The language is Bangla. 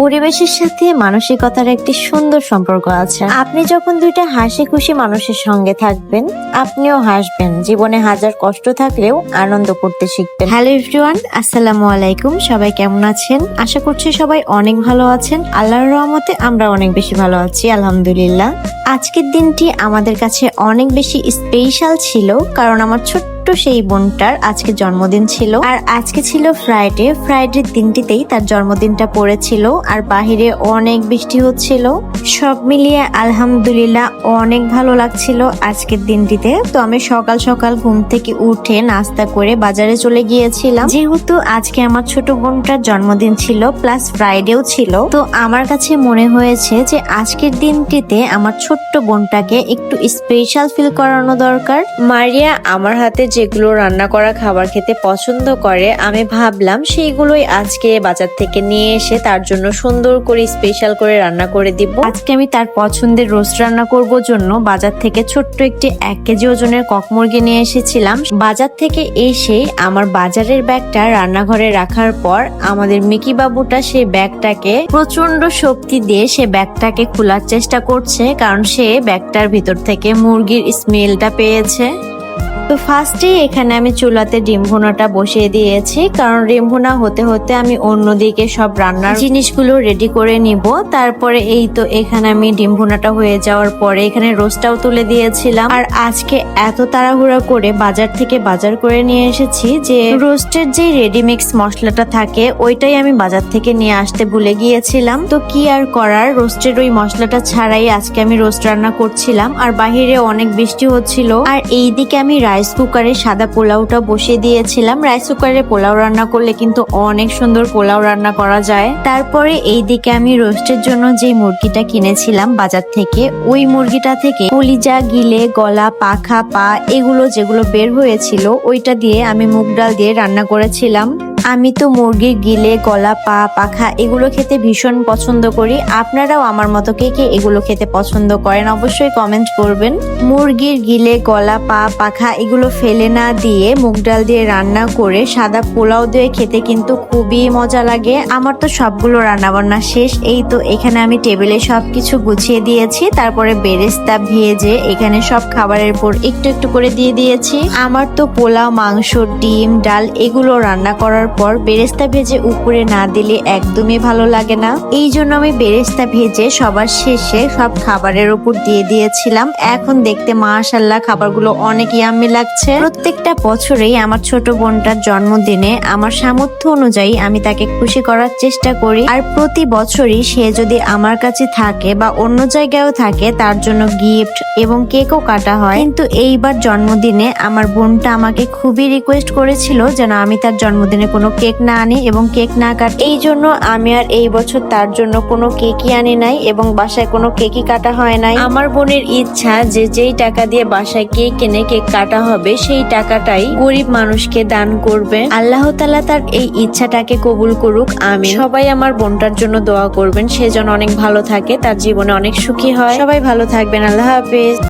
পরিবেশের সাথে মানসিকতার একটি সুন্দর সম্পর্ক আছে। আপনি যখন দুইটা হাসি খুশি মানুষের সঙ্গে থাকবেন, আপনিও হাসবেন। জীবনে হাজার কষ্ট থাকলেও আনন্দ করতে শিখবেন। হ্যালো এভরিওয়ান, আসসালামু আলাইকুম। সবাই কেমন আছেন? আশা করছি সবাই অনেক ভালো আছেন। আল্লাহর রহমতে আমরা অনেক বেশি ভালো আছি, আলহামদুলিল্লাহ। আজকের দিনটি আমাদের কাছে অনেক বেশি স্পেশাল ছিল, কারণ আমার ছোট্ট সেই বোনটার আজকে জন্মদিন ছিল। আর আজকে ছিল ফ্রাইডে ফ্রাইডের দিনটিতেই তার জন্মদিনটা পড়েছিল আর বাহিরে অনেক বৃষ্টি হচ্ছিল। সব মিলিয়ে আলহামদুলিল্লাহ অনেক ভালো লাগছিল আজকের দিনটিতে। তো আমি সকাল সকাল ঘুম থেকে উঠে নাস্তা করে বাজারে চলে গিয়েছিলাম। যেহেতু আজকে আমার ছোট বোনটার জন্মদিন ছিল প্লাস ফ্রাইডেও ছিল, তো আমার কাছে মনে হয়েছে যে আজকের দিনটিতে আমার ছোট্ট বোনটাকে একটু স্পেশাল ফিল করানো দরকার। মারিয়া আমার হাতে যেগুলো রান্না করা খাবার খেতে পছন্দ করে, আমি ভাবলাম সেইগুলোই আজকে বাজার থেকে নিয়ে এসে তার জন্য সুন্দর করে স্পেশাল করে রান্না করে দিব। আজকে আমি তার পছন্দের রোস্ট রান্না করব জন্য বাজার থেকে ছোট্ট একটি এক কেজি ওজনের কক মুরগি নিয়ে এসেছিলাম। বাজার থেকে এসে আমার বাজারের ব্যাগটা রান্নাঘরে রাখার পর আমাদের মিকি বাবুটা সেই ব্যাগটাকে প্রচণ্ড শক্তি দিয়ে সে ব্যাগটাকে খোলার চেষ্টা করছে, কারণ সে ব্যাগটার ভিতর থেকে মুরগির স্মেলটা পেয়েছে। তো ফার্স্টে এখানে আমি চুলাতে ডিম ভুনাটা বসিয়ে দিয়েছি, কারণ ডিম ভুনা হতে হতে আমি অন্যদিকে সব রান্নার জিনিসগুলো রেডি করে নিব। তারপরে এই তো এখানে আমি ডিম ভুনাটা হয়ে যাওয়ার পরে এখানে রোস্টটাও তুলে দিয়েছিলাম। আর আজকে এত তাড়াহুড়া করে বাজার থেকে বাজার করে নিয়ে এসেছি যে রোস্টের যে রেডিমিক্স মশলাটা থাকে, ওইটাই আমি বাজার থেকে নিয়ে আসতে ভুলে গিয়েছিলাম। তো কি আর করার রোস্টের ওই মশলাটা ছাড়াই আজকে আমি রোস্ট রান্না করছিলাম। আর বাহিরে অনেক বৃষ্টি হচ্ছিল। আর এইদিকে আমি রাইস কুকারে সাদা পোলাওটা বসিয়ে দিয়েছিলাম। রাইস কুকারে পোলাও রান্না করলে কিন্তু অনেক সুন্দর পোলাও রান্না করা যায়। তারপরে এই দিকে আমি রোস্টের জন্য যে মুরগিটা কিনেছিলাম বাজার থেকে, ওই মুরগিটা থেকে কলিজা, গিলে, গলা, পাখা, পা এগুলো যেগুলো বের হয়েছিল, ওইটা দিয়ে আমি মুগ ডাল দিয়ে রান্না করেছিলাম। আমি তো মুরগির গিলে, গলা, পা, পাখা এগুলো খেতে ভীষণ পছন্দ করি। আপনারাও আমার মতো কে কে এগুলো খেতে পছন্দ করেন অবশ্যই কমেন্ট করবেন। মুরগির গিলে, গলা, পা, পাখা এগুলো ফেলে না দিয়ে, মুগ ডাল দিয়ে রান্না করে, সাদা পোলাও দিয়ে খেতে কিন্তু খুবই মজা লাগে। আমার তো সবগুলো রান্না বান্না শেষ। এই তো এখানে আমি টেবিলে সবকিছু গুছিয়ে দিয়েছি। তারপরে বেরেস্তা ভেজে এখানে সব খাবারের উপর একটু একটু করে দিয়ে দিয়েছি। আমার তো পোলাও, মাংস, ডিম, ডাল এগুলো রান্না করার পর বেরেস্তা ভেজে উপরে না দিলে একদমই ভালো লাগে না। এই জন্য আমি বেরেস্তা ভেজে সবার শেষে সব খাবারের উপর দিয়ে দিয়েছিলাম। এখন দেখতে মাশাল্লাহ খাবারগুলো অনেক ইয়াম্মি লাগছে। প্রত্যেকটা বছরেই আমার ছোট বোনটার জন্মদিনে আমার সামর্থ্য অনুযায়ী আমি তাকে খুশি করার চেষ্টা করি। আর প্রতি বছরই সে যদি আমার কাছে থাকে বা অন্য জায়গায়ও থাকে, তার জন্য গিফট এবং কেকও কাটা হয়। কিন্তু এইবার জন্মদিনে আমার বোনটা আমাকে খুবই রিকোয়েস্ট করেছিল যেন আমি তার জন্মদিনে কোনো কেক না আনি এবং কেক না কাটি। এই জন্য আমি আর এই বছর তার জন্য কোনো কেকই আনি নাই এবং বাসায় কোনো কেকই কাটা হয় নাই। আমার বোনের ইচ্ছা যে যেই টাকা দিয়ে বাসায় কেক কিনে কেক কাটা হবে, সেই টাকাটাই গরিব মানুষকে দান করবে। আল্লাহ তালা তার এই ইচ্ছাটাকে কবুল করুক আমি সবাই আমার বোনটার জন্য দোয়া করবেন, সে যেন অনেক ভালো থাকে, তার জীবনে অনেক সুখী হয়। সবাই ভালো থাকবেন, আল্লাহ হাফেজ।